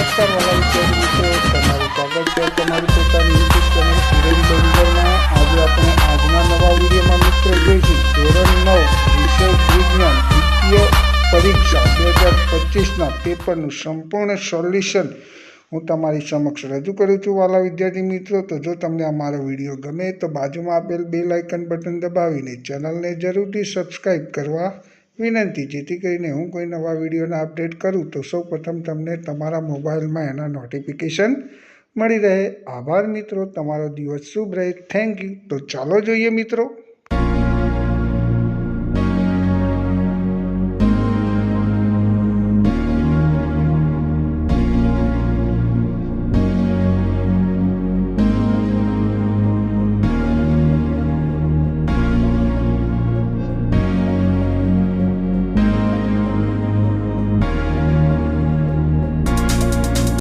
નમસ્કાર, વાલા વિદ્યાર્થી તમારું સ્વાગત છે. તમારી પોતાની યુટ્યુબ ચેનલ આપણે આજના નવા વિડીયોમાં મિત્રો ધોરણ નવ, વિષય વિજ્ઞાન, દ્વિતીય પરીક્ષા બે હજાર પચીસના પેપરનું સંપૂર્ણ સોલ્યુશન હું તમારી સમક્ષ રજૂ કરું છું, વાલા વિદ્યાર્થી મિત્રો. તો જો તમને આ મારો વીડિયો ગમે તો બાજુમાં આપેલ બે લાઇકન બટન દબાવીને ચેનલને જરૂરથી સબસ્ક્રાઈબ કરવા વિનંતી, જેથી કરીને હું કોઈ નવા વિડીયોના અપડેટ કરું તો સૌપ્રથમ તમને તમારા મોબાઈલમાં એના નોટિફિકેશન મળી રહે. આભાર મિત્રો, તમારો દિવસ શુભ રહે. Thank you. તો ચાલો જોઈએ મિત્રો.